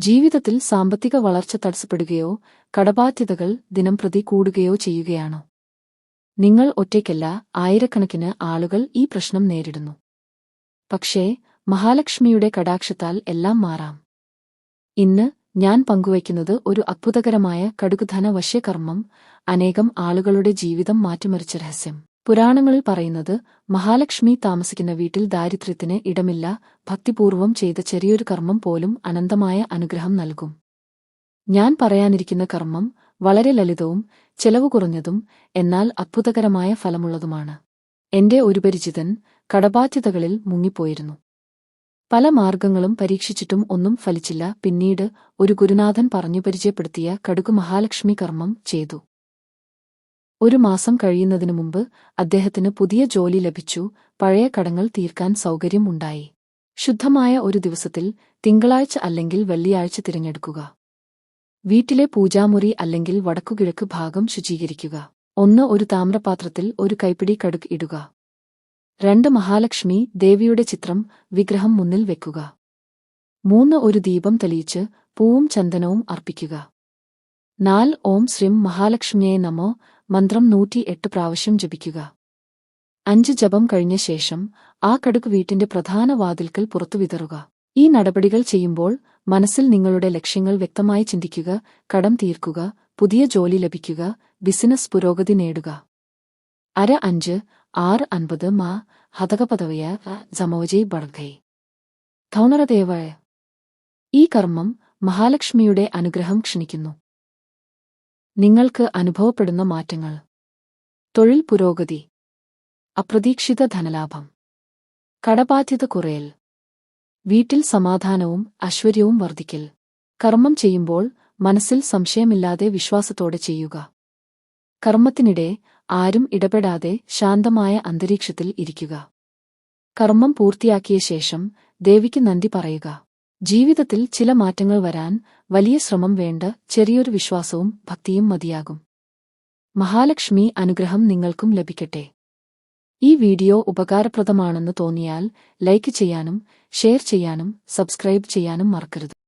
ജീവിതത്തിൽ സാമ്പത്തിക വളർച്ച തടസ്സപ്പെടുകയോ കടബാധ്യതകൾ ദിനംപ്രതി കൂടുകയോ ചെയ്യുകയാണോ? നിങ്ങൾ ഒറ്റയ്ക്കല്ല ആയിരക്കണക്കിന് ആളുകൾ ഈ പ്രശ്നം നേരിടുന്നു. പക്ഷേ മഹാലക്ഷ്മിയുടെ കടാക്ഷത്താൽ എല്ലാം മാറാം. ഇന്ന് ഞാൻ പങ്കുവയ്ക്കുന്നത് ഒരു അത്ഭുതകരമായ കടുകുധന വശ്യകർമ്മം അനേകം ആളുകളുടെ ജീവിതം മാറ്റിമറിച്ച രഹസ്യം. പുരാണങ്ങളിൽ പറയുന്നത് മഹാലക്ഷ്മി താമസിക്കുന്ന വീട്ടിൽ ദാരിദ്ര്യത്തിന് ഇടമില്ല ഭക്തിപൂർവം ചെയ്ത ചെറിയൊരു കർമ്മം പോലും അനന്തമായ അനുഗ്രഹം നൽകും. ഞാൻ പറയാനിരിക്കുന്ന കർമ്മം വളരെ ലളിതവും ചെലവ് കുറഞ്ഞതും എന്നാൽ അത്ഭുതകരമായ ഫലമുള്ളതുമാണ്. എന്റെ ഒരു പരിചിതൻ കടബാധ്യതകളിൽ മുങ്ങിപ്പോയിരുന്നു. പല മാർഗങ്ങളും പരീക്ഷിച്ചിട്ടും ഒന്നും ഫലിച്ചില്ല. പിന്നീട് ഒരു ഗുരുനാഥൻ പറഞ്ഞു പരിചയപ്പെടുത്തിയ കടുകു മഹാലക്ഷ്മി കർമ്മം ചെയ്തു. ഒരു മാസം കഴിയുന്നതിനു മുമ്പ് അദ്ദേഹത്തിന് പുതിയ ജോലി ലഭിച്ചു പഴയ കടങ്ങൾ തീർക്കാൻ സൗകര്യം ഉണ്ടായി. ശുദ്ധമായ ഒരു ദിവസത്തിൽ തിങ്കളാഴ്ച അല്ലെങ്കിൽ വെള്ളിയാഴ്ച തിരഞ്ഞെടുക്കുക. വീട്ടിലെ പൂജാമുറി അല്ലെങ്കിൽ വടക്കുകിഴക്ക് ഭാഗം ശുചീകരിക്കുക. ഒന്ന് ഒരു താമ്രപാത്രത്തിൽ ഒരു കൈപ്പിടി കടുക് ഇടുക. രണ്ട് മഹാലക്ഷ്മി ദേവിയുടെ ചിത്രം വിഗ്രഹം മുന്നിൽ വെക്കുക. മൂന്ന് ഒരു ദീപം തെളിയിച്ച് പൂവും ചന്ദനവും അർപ്പിക്കുക. നാൽ ഓം ശ്രീം മഹാലക്ഷ്മിയെ നമോ മന്ത്രം നൂറ്റി എട്ട് പ്രാവശ്യം ജപിക്കുക. അഞ്ച് ജപം കഴിഞ്ഞ ശേഷം ആ കടുക് വീട്ടിന്റെ പ്രധാന വാതിൽക്കൽ പുറത്തു വിതറുക. ഈ നടപടികൾ ചെയ്യുമ്പോൾ മനസ്സിൽ നിങ്ങളുടെ ലക്ഷ്യങ്ങൾ വ്യക്തമായി ചിന്തിക്കുക കടം തീർക്കുക പുതിയ ജോലി ലഭിക്കുക ബിസിനസ് പുരോഗതി നേടുക. അര അഞ്ച് ആറ് അൻപത് മാ ഹതകപദവയ ജമോജയ് ബർഗൈ. ധൗണറദേവായ ഈ കർമ്മം മഹാലക്ഷ്മിയുടെ അനുഗ്രഹം ക്ഷണിക്കുന്നു. നിങ്ങൾക്ക് അനുഭവപ്പെടുന്ന മാറ്റങ്ങൾ. തൊഴിൽ പുരോഗതി. അപ്രതീക്ഷിത ധനലാഭം. കടബാധ്യത കുറയൽ. വീട്ടിൽ സമാധാനവും ഐശ്വര്യവും വർദ്ധിക്കൽ. കർമ്മം ചെയ്യുമ്പോൾ മനസ്സിൽ സംശയമില്ലാതെ വിശ്വാസത്തോടെ ചെയ്യുക. കർമ്മത്തിനിടെ ആരും ഇടപെടാതെ ശാന്തമായ അന്തരീക്ഷത്തിൽ ഇരിക്കുക. കർമ്മം പൂർത്തിയാക്കിയ ശേഷം ദേവിക്ക് നന്ദി പറയുക. ജീവിതത്തിൽ ചില മാറ്റങ്ങൾ വരാൻ വലിയ ശ്രമം വേണ്ട ചെറിയൊരു വിശ്വാസവും ഭക്തിയും മതിയാകും. മഹാലക്ഷ്മി അനുഗ്രഹം നിങ്ങൾക്കും ലഭിക്കട്ടെ. ഈ വീഡിയോ ഉപകാരപ്രദമാണെന്ന് തോന്നിയാൽ ലൈക്ക് ചെയ്യാനും ഷെയർ ചെയ്യാനും സബ്സ്ക്രൈബ് ചെയ്യാനും മറക്കരുത്.